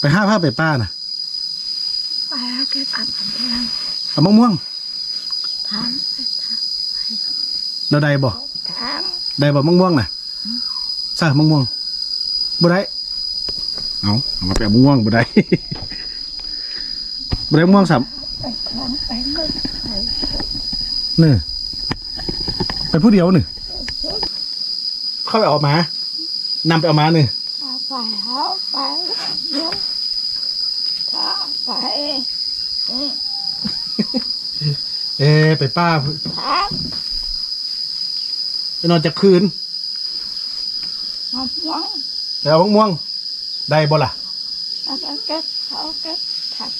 ไปห้าผ้าไปป้าน่ะไปหาเก็บอัดอันเพียงเอามะม่วงถามไปถามเราได้บ่ถามได้บ่มะม่วงน่ะซะมะม่วงบ่ได้เอาเอามาไปเอามะม่วงบ่ได้บ่ได้มะม่วงสับไปถามไปเงินไปนี่ไปผู้เดียวนี่เข้าไปเอามานำไปเอามานี่เอา ไปเอาไปเดี๋ยวถ้าไปอืมเอ๊ะไปป้าถามไปนอนจักคืนมาหวังไปเอามะม่วง ได้บ่ล่ะแล้วก็เก็บเขาเก็บถัก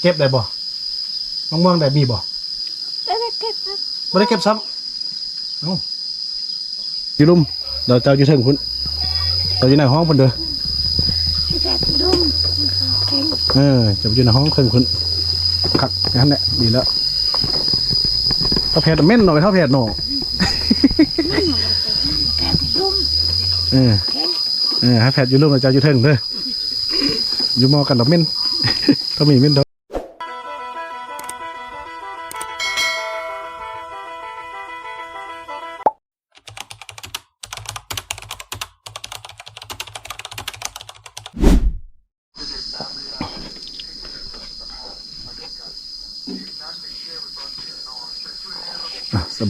เก็บได้บ่มะม่วงได้มีบ่แล้วก็เก็บครับไม่ได้เก็บซ้ำเอ้าอยู่ลุมเราเจ้าอยู่เทิงคุณ เราอยู่ในห้องเพิ่นเด้อที่เก็บดุมเก่งเออจะไปอยู่ในห้องเทิงคุณคักนั่นแหละดีแล้วถ้าแพทย์เม่นหน่อยเท่าแพทย์หน่อเก็บดุมเออเก่งเออให้แพทย์อยู่ลุมเราเจ้าอยู่เทิงเด้ออยู่มอกันดอกเม่นถ้ามีเม่นดอก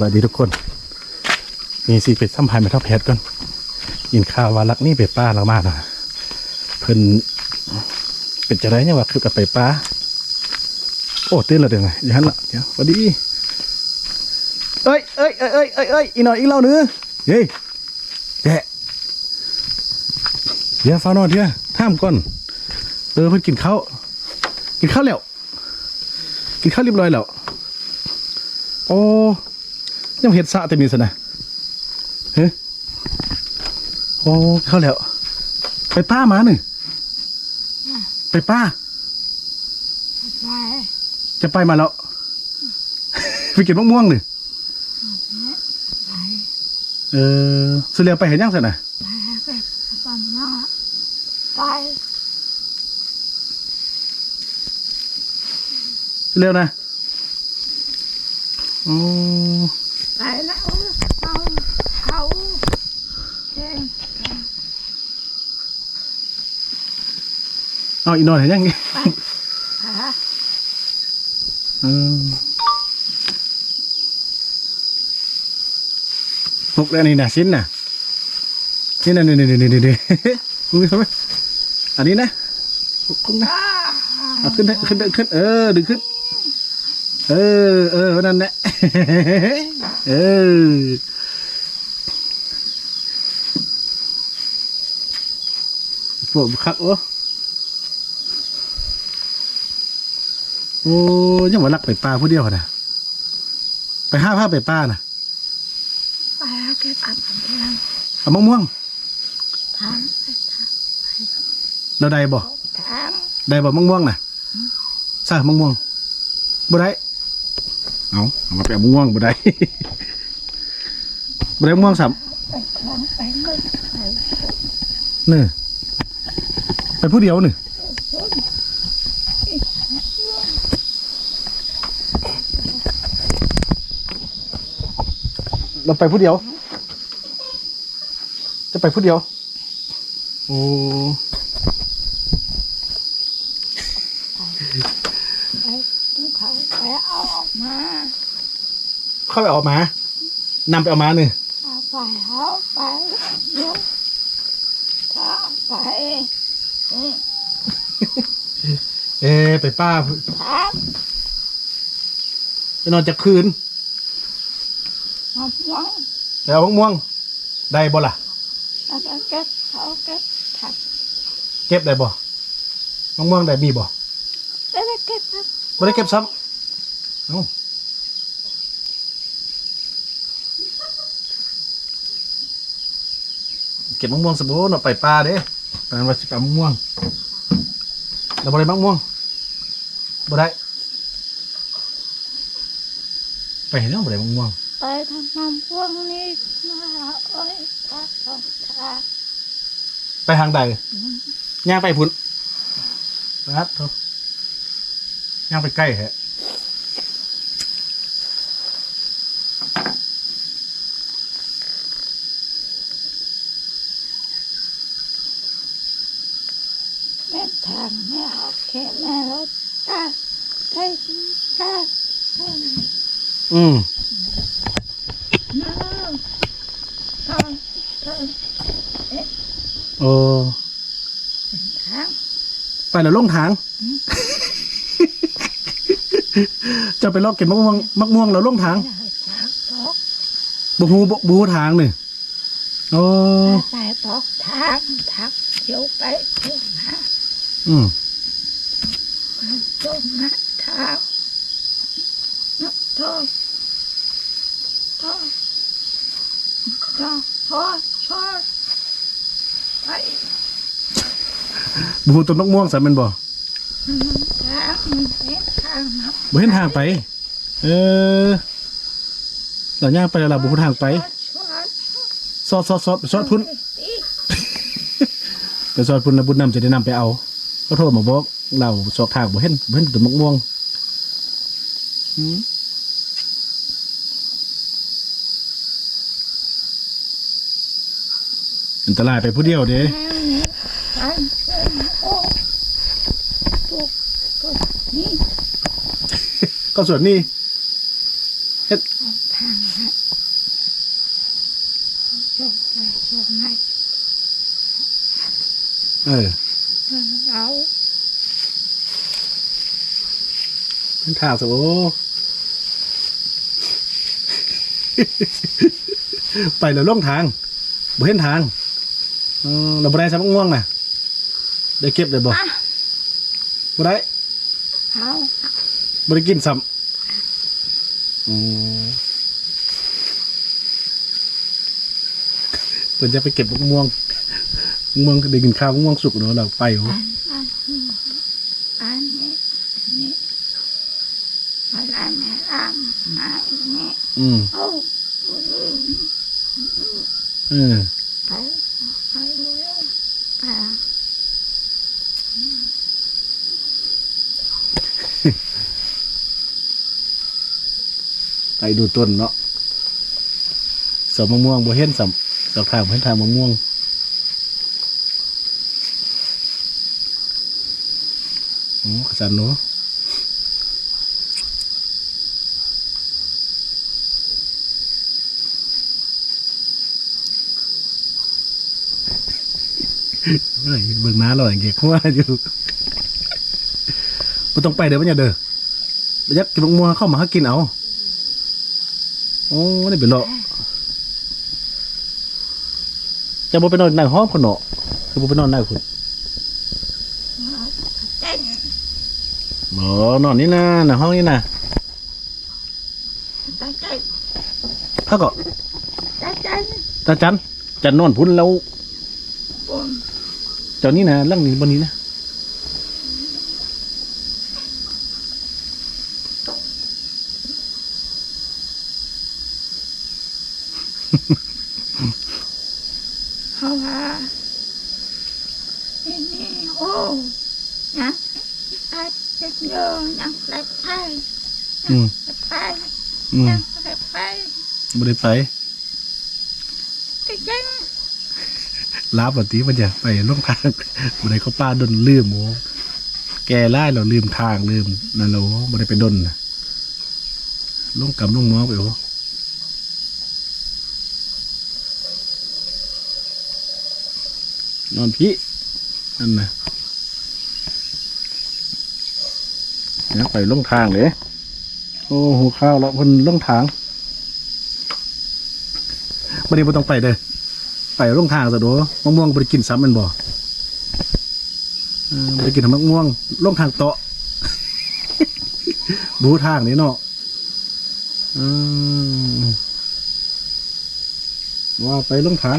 บายดีทุกคนมีสิไปสัมภาษณ์แม่เท่าแพทย์ก่อนยินข่าวว่ารักนี่ไปป้าเรามากนะเพิ่นเป็นจะได้เนี่ยว่าคือกับไปป้าโอ้ตื่นแล้วเดี๋ยวไงยันละเดี๋ยวสวัสดีเอ้ยเอ้ยเอ้ยเอ้ยเอ้ยเอ้ยอีหน่อยอีกเล่าเนื้อเฮ้ยแกเดี๋ยวฟ้านอนเดี๋ยวท่ามก่อนเออเพิ่นกินข้าวกินข้าวแล้วกินข้าวเรียบร้อยแล้วโอ้ ยังเห็ดสะแต่มีสนะเฮ้ยโอ้เข้าแล้ว ไปป้ามาหนึ่งไปป้าไปจะไปมาแล้ว ไปกินมะม่วงหนึ่งไปเออสุเรียไปเห็นยังสินะไปเก็บบ้านนอกไปสุเรียวนะโอ้ ไปแล้วเขาเขาเก่ง เอาอีกหน่อยเห็นยังหาเออพกแล้วนี่นะชิ้นน่ะนี่นะนี่นี่นี่นี่นี่คุณมีเขาไหมอันนี้นะพกนะเอาขึ้นได้ขึ้นได้ขึ้นเออดึงขึ้น เออเออนั่นแหละเออพวกคักโอ้ โอ้ยังว่ารักไปปลาผู้เดียวนะไปห้าผ้าไปป้านะไปหาเก็บอัดอันเพียงเอามะม่วงถามไปถามเราได้บ่ถามได้บ่มะม่วงน่ะซะมะม่วงบ่ได้เอาเอามาไปเอามะม่วงบ่ได้ บ่ได้มะม่วงสับไปถามไปเงินไปนี่ไปผู้เดียวนี่เราไปผู้เดียว จะไปผู้เดียว โอ้ไปดูเขาไปเอาออกมาเข้าไปเอามานำไปเอามาหนึ่งเอาไปเอาไปเดี๋ยวถ้าไปอืมเอ๊ะไปป้าถามไปนอนจากคืน มาหวังแล้วมะม่วง ได้บ่ล่ะแล้วก็เก็บเขาเก็บถักเก็บได้บ่มะม่วงได้มีบ่แล้วก็เก็บครับไม่ได้เก็บซ้ำเอ้าเก็บมะม่วงสมบูรณ์เอาไปปลาเด้ตอนนั้นว่าสิไปเอามะม่วงแล้วบ่ได้มะม่วงบ่ได้ไปเห็นแล้วบ่ได้มะม่วง ไปทำน้ำพวกนี้มาเอ้ยตาสองตาไปทางใดย่างไปพุ่นไรัดเถอะย่างไปใกล้แฮะแม่ทางแม่เอาแค่แม่รถตาได้ตาอืม น้องทางทาง โอ้ทางไปแล้วลงทาง จะไปลอกเก็บมะม่วงมะม่วงแล้วลงทางทางตกบูฮูบูฮูทางนี่โอ้ไปตกทางทางเดี๋ยวไปเดี๋ยวมาอืมจมมาทางนักทอทอทอทอทอ ไปบูต้นมะม่วงสามันบ่ทางมันเป็นทางนับบ่เห็นทางไป เออเราย่างไปแล้วเราบูฮูทางไป ชวนซอดซอดซอดซอดพุ่นตีไปซอดพุ่นแล้วบุญนำจะได้นำไปเอาก็โทรมาบอกเราสอกทางบ่เห็นบ่เห็นต้นมะม่วงอืม อันตรายไปผู้เดียวเด้ก็ส่วนนี้เอาทางนะชมไปชมมาเออเราเป็นทางสิโอ้ไปแล้วล่องทางบ่เห็นทาง ออเราบ่ได้สับง่วงน่ะได้เก็บได้บ่อะ บ่ได้เอาบ่ได้กินซ้ำอืมเพิ่นจะไปเก็บมะม่วงมะม่วงได้กินข้าวมะม่วงสุกเนาะเราไปโอ้อันอันอันนี้นี่อะไรไม่ร่างมาอย่างนี้อืมโอ้เออ ไปไปเลยไป ไปดูต้นเนาะสมมะม่วงบ่เห็นสัมดอกทางบ่เห็นทางมะม่วงโอ้ขสันเนาะเฮ้ยเบิ่งน้าเราอย่างเงี้ยว่าอยู่บ่ต้องไปเด้อบ่อย่าเด้อบ่อยักกินมะม่วงเข้ามาหากินเอา โอ้นี่เป็นโลจะบ่ไปนอนในห้องคนเนาะคือบ่ไปนอนในคุณเต้นบ่นอนนี่นะในห้องนี่นะเต้นเต้นถ้าก็เต้นเต้นตาจันจันนอนพุ่นแล้วปุ่มเจ้านี่นะเรื่องนี้บนนี้นะ เพราะว่านี่นี่โอ้ยังไปจะโยยังไปไป อืมไปอืมยังไปไปบ่ได้ไปเต้นเต้นลาบวันทีมันจะไปลงทางบ่ได้เขาป้าดนลืมโอ้แกไล่เราลืมทางลืมนั่นแล้วบ่ได้ไปดนน่ะลงกำลงหมอไปโอ้นอนพี่นั่นนะอยากไปลงทางเลยโอ้หูข้าวแล้วเพิ่นลงทางบ่ได้บ่ต้องไปเด้อไปล่องทางซะโดมะม่วงบ่ได้กินซ้ำแมันบ่เออบ่ได้กินทำมะม่วงล่องทางเตาะบูทางนี่เนาะอืมว่าไปล่องทาง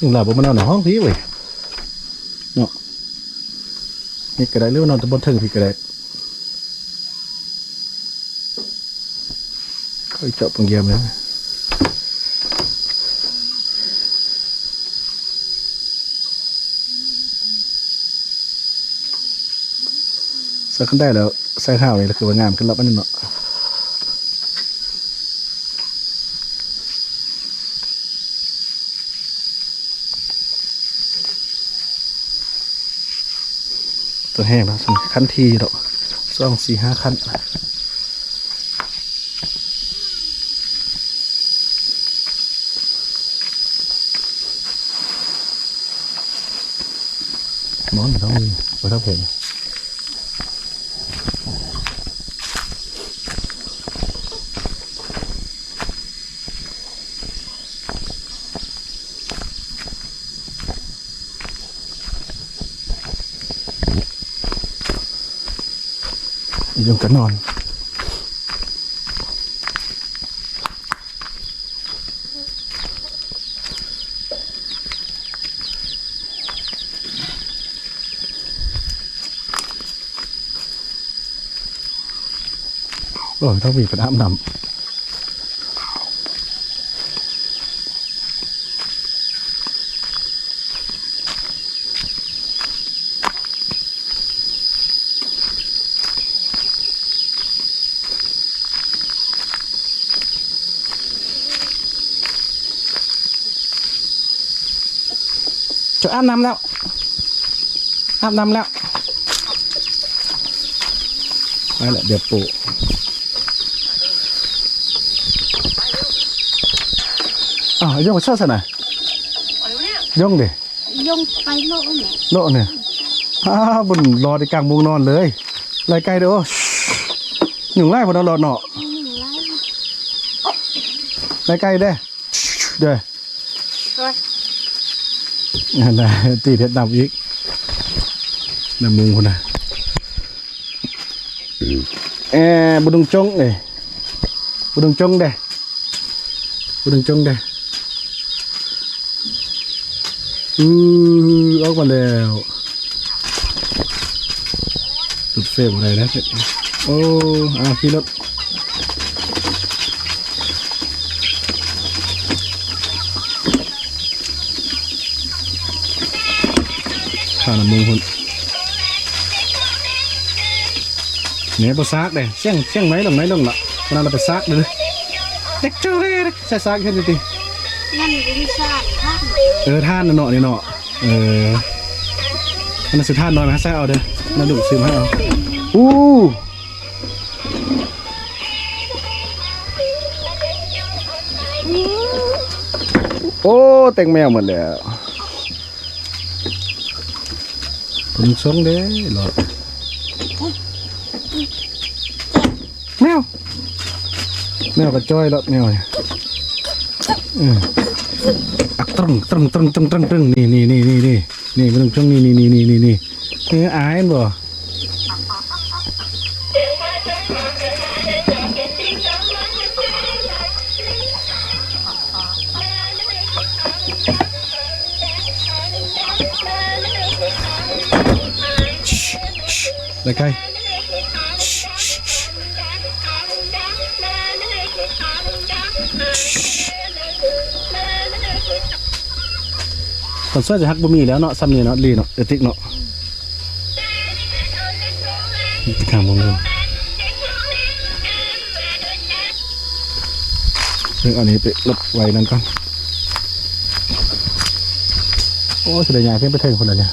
นี่ลับผมมานอนในห้องพี่เว้ยเนาะนี่ก็ได้เรื่องนอนตะบนถึงพี่ก็ได้ก็เจาะปังเยี่ยมเลยสักขึ้นได้แล้วใส่ข้าวนี่คือว่างามขึ้นแล้วอันเนาะ ตัวแห้งแล้วสำคัญทีดอกสองสี่ห้าขั้นมอนอยู่ต้องมีไว้ต้องเห็น ยงก็นอนโอ้ยต้องมีเป็นอาบน้ำจะอาบน้ำแล้ว อาบน้ำแล้วไปละเดี๋ยวปูอ้าวยงมาช่วยสักหน่อยยงดิยงไปโลกเนี่ยโลกเนี่ยอ้าวบุญรอในกลางมุงนอนเลยไล่ไกลเด้อหนุ่งไล่พอนอนรอเนาะไล่ไกลเด้อเด้อนั่นนะตีเท็ดดำอีก น้ำมุงคนน่ะเออบุญงจงเลยบุญงจงเด้บุญงจงเด้อื เฟรมอะไรนะโอ้อาขี่รถข้าวน้ำมูคนเนี่ยไปซักเลยเสี่ยงเสี่ยงไหมลงไหมลงละวันนั้นเราไปซักเลยเด็กเจ้าเลยใส่ซักแค่นี้ตินั่นเป็นศาสตร์ท่านเออท่านน่ะเนาะนี่เนาะเออมันนะสุดท่านน้อยไหมใส่เอาเด้อน่าดุซื้อมาให้เอาอู้โอ้แต่งแมวหมดแล้วผมชงเด้หรอ แมวแมวกระจ้อยแล้วแมวเนี่ยเอออักตรึงตรึงตรึงตรึงตรึงตรึงนี่นี่นี่นี่นี่นี่มันตรึงนี่นี่นี่นี่นี่นี่นี่อายบ่แล้วใคร ตอนสื้อจะฮักบ่มีแล้วเนาะซ้ำนี่เนาะลีเนาะเอติกเนาะติขางมงเลยเรื่องอันนี้ไปลบไว้นั่นก่อนโอ้เสียดายอดเพิ่นไปเทิงคนละเนี่ย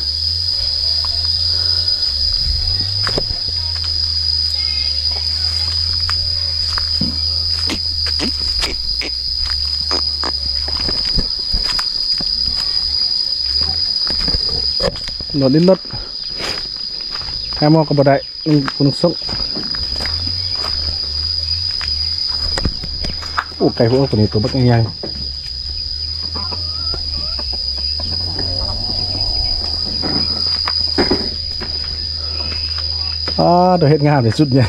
รถลิ้นรถแค่มองก็บ่ได้นุ่งคุณส่งโอ้ไก่พวกตัวนี้ตัวบักใหญ่ๆอ่าเดี๋ยวเฮ็ดงามเลยสุดใหญ่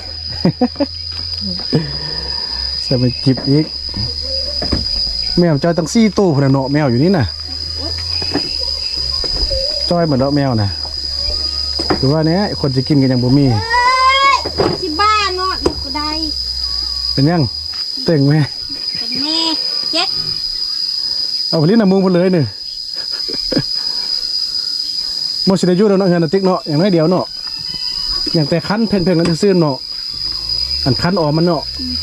ใส่ไปจิบอีก แมวจอยตั้งซี่ตู้พนนเนาะแมวอยู่นี่น่ะ จอยเหมือนเนาะแมวน่ะคือว่าเนี้ยคนจะกินกันยังบ่มีเอ้ยสิบ้าเนาะเด็กก็ได้เป็นยังเต่งไหมเป็นแม่เจ็ดเอาไปเลี้ยงน้ำมูกหมดเลยเนี่ยโมชิได้อยูเนาะเงินนะติ๊กเนาะอย่างน้อยเดียวเนาะอย่างแต่คันเพ่งๆกันซื่อๆเนาะอันคันออมมันเนาะ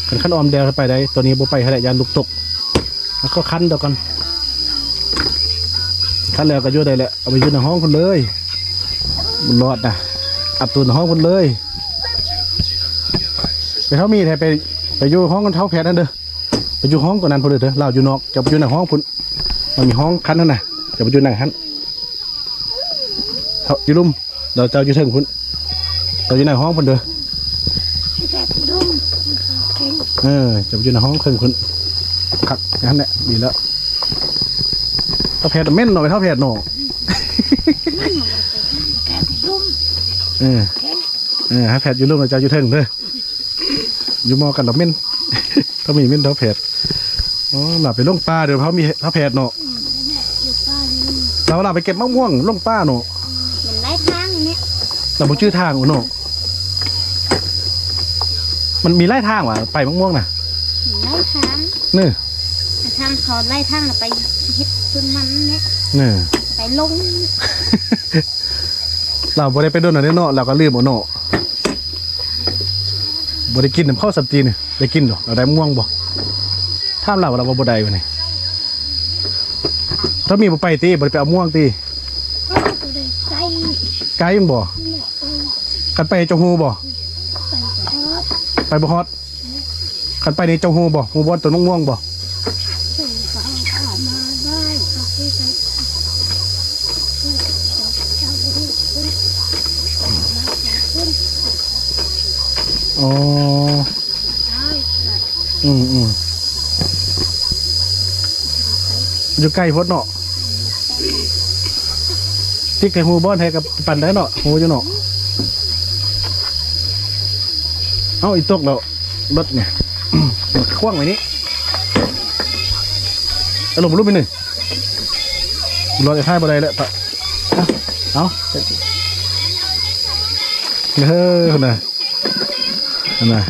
อันคันออมแดงไปได้ตัวนี้บ่ไปให้ได้ยานลูกตกแล้วก็คันเดียวกัน คันแล้วก็อยู่ได้แหละเอาไปอยู่ในห้องคนเลยมันรอดนะอับตัวในห้องคนเลย ไปเท่ามีแท้ไปไปอยู่ห้องกันเท่าแพทย์นั่นเด้อไปอยู่ห้องก่อนนั้นพอเด้อเด้อเราอยู่นอกจะไปอยู่ในห้องพุ่นมันมีห้องคันนั่นน่ะจะไปอยู่ในคันเท่าอยู่ลุ่มเราเจ้าอยู่เทิงพุ่นเราอยู่ในห้องพุ่นเด้อแบบดุ้มเก่งเออจะไปอยู่ในห้องเทิงพุ่นคักงั้นแหละดีแล้ว เท่าแพทย์เม่นหน่อยเท่าแพทย์หน่อแบบดุ้มเออเก่งเออให้แพทย์อยู่ลุ่มเราเจ้าอยู่เทิงเด้ออยู่มอกันเราเม่นถ้ามีเม่นเท่าแพทย์อ๋อหลับไปลงป่าเดี๋ยวเขามีเท่าแพทย์เนาะอยู่บ้านนี่เราหลับไปเก็บมะม่วงลงป่าเนาะมันไล่ทางเนี่ยเราบ่ชื่อทางอุโนมันมีไล่ทางว่ะไปมะม่วงน่ะมันไล่ทางนี่แต่ทางเขาไล่ทางน่ะไปเฮ็ด ต้นมันเนี่ยนี่ไปลงเราบ่ได้ไปโดนอันนี้เนาะเราก็ลืมเอาเนาะบ่ได้กินน้ำข้าวสับจีนได้กินดอกเราได้มะม่วงบ่ถามเราว่าเราว่าบ่ได้วะนี่ถ้ามีบ่ไปติบ่ได้ไปเอาม่วงติก็เลยไปไกลยังบ่เนี่ยไปกันไปเจ้าฮูบ่ไปทอดไปบ่ฮอดกันไปนี่เจ้าฮูบ่ฮูบ่ต้นมะม่วงบ่ ส่งเขาเข้ามาได้เขาไปไปเจ้าลูกคนมาสองคน อ๋อ อืมอืมอยู่ใกล้พดเนาะที่ไก่ฮูบ่ให้กับปั่นได้เนาะฮูอยู่เนาะเอาอีตกแล้วรถเนี่ยคว้างไว้นี้อาลงมารูปไปหนึ่งรถจะท้ายบันไดแล้วปะเอาเอาเฮ้ยคนน่ะ นน่ะ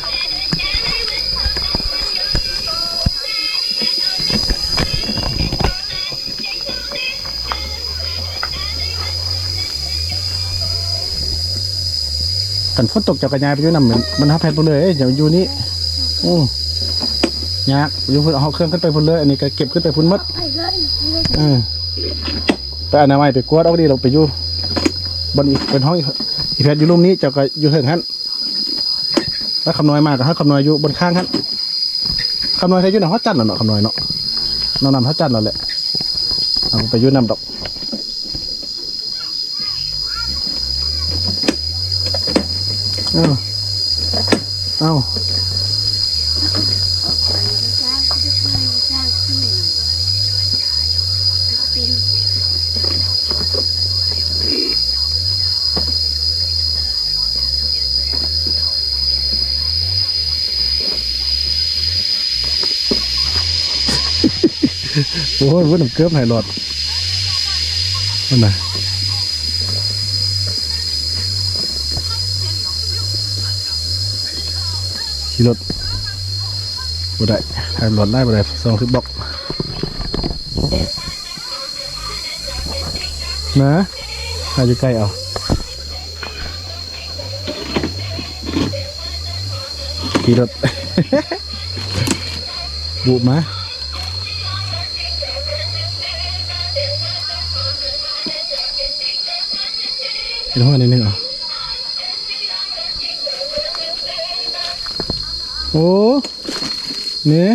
กันฝนตกจากกระยายไปอยู่นำเหมือนมันทับแพนไปเลยเอ้ยเดี๋ยวอยู่นี่อืมยากอยู่พุ่นเอาเครื่องขึ้นไปพุ่นเลย อันนี้ก็เก็บขึ้นไปพุ่นมัดไปเออไปอนามัยไปกวดเอาดีเราไปอยู่บนอีกเป็นห้องอีกแพทย์อยู่รูมนี้เจ้าก็อยู่เถิงฮัน ถ้าคำน้อยมากก็ให้คำน้อยอยู่บนข้างฮันคำน้อยใช้อยู่ในห้องจันทร์เนาะคำน้อยเนาะนอนนำห้องจันทร์เราแหละเอาไปยุ่นำดอกเอ้ โอ้ยวุ้นำเกือบไหนหลอดนั่นน่ะขี่รถบ่ได้ถ่ายหลอดได้บ่ได้สองสิบบอกนะถ่ายอยู่ใกล้เอาขี่รถ บุมา เป็นห้องนิดนึงเหรอโอ้เนี่ย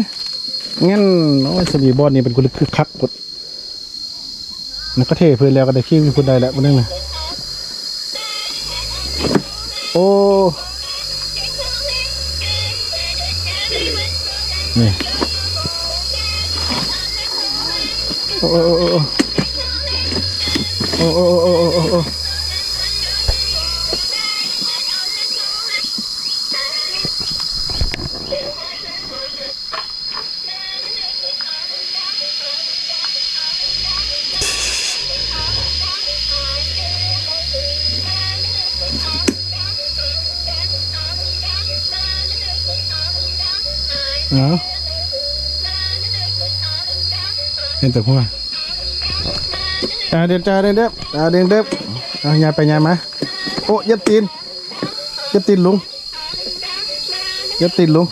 งั้นโอ้ยสบีบอลนี่เป็นกุลคึกคักกดมันก็เทเพื่อนแล้วก็ได้ขี้มีคนใดแล้วมันนึงนะโอ้นี่โอ้ แต่หัวอ่าเดินจ้าเดินเด็บอ่าเดินเด็บอ่ายายไปยายมาโอ้ยับตีนย่าติดลุงย่าติดลุง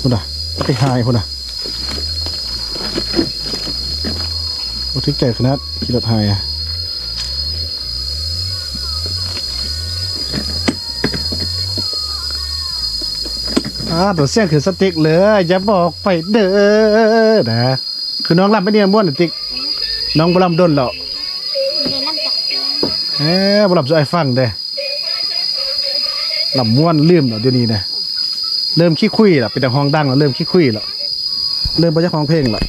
พุ่นอะไปหายพุ่นอะรถที่แก่ขนาดขี่รถหายอะ อ่าตัวเสียงคือสติ๊กเลยอย่าบอกไปเด้อนะคือน้องรับไม่เนี่ยม้วนน่ะติ๊กน้องบลำดนหรอกเดี๋ยวน้ำจับเอ๊ะบลำสไอ้ฟังเด้ลำม้วนลืมแล้วเดี๋ยวนี้นะเริ่มขี้คุยและเป็นแต่ห้องดังแล้วเริ่มขี้คุยแล้วเริ่มไปจากห้องเพลงและ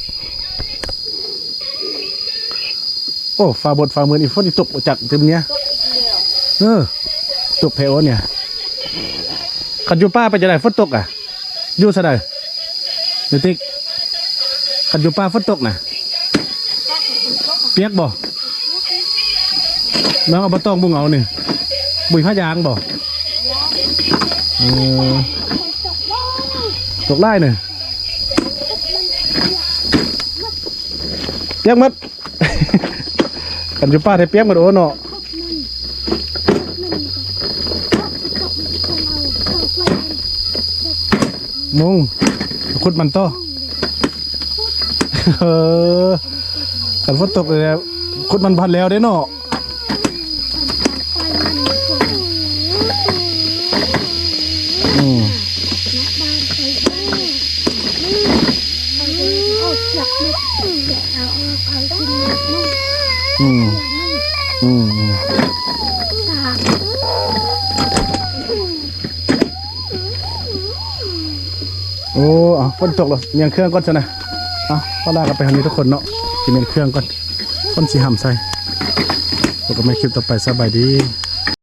โอ้ฟ้าบดฟ้าเมือนอีฝนอีตกจากเต็มเนี้ยก็อีกเดียวเออตกเพลเนี่ย ขันอยู่ป้าไปจะได้ฝนตกอะอยู่ซะได้เดี๋ยวติ๊กขันอยู่ป้าฝนตกนะเปียกบ่น้องเอาบะตองบุงเอาหนึ่งบุยผ้ายางบ่เออตกไล่หนึ่งเปียกมัด กันอยู่ป้าได้เปียกหมัดโอ้เนาะ มุงขุดมันโตเออขันฝนตกเลยนะขุดมันพันแล้วได้เนาะ ฝนตกแล้วเมียงเครื่องก่อนจะนะอะก็ลากันไปทางนี้ทุกคนเนาะกินเมียงเครื่องก่อนคนสีหำใส่พบกันใหม่คลิปต่อไปสบายดี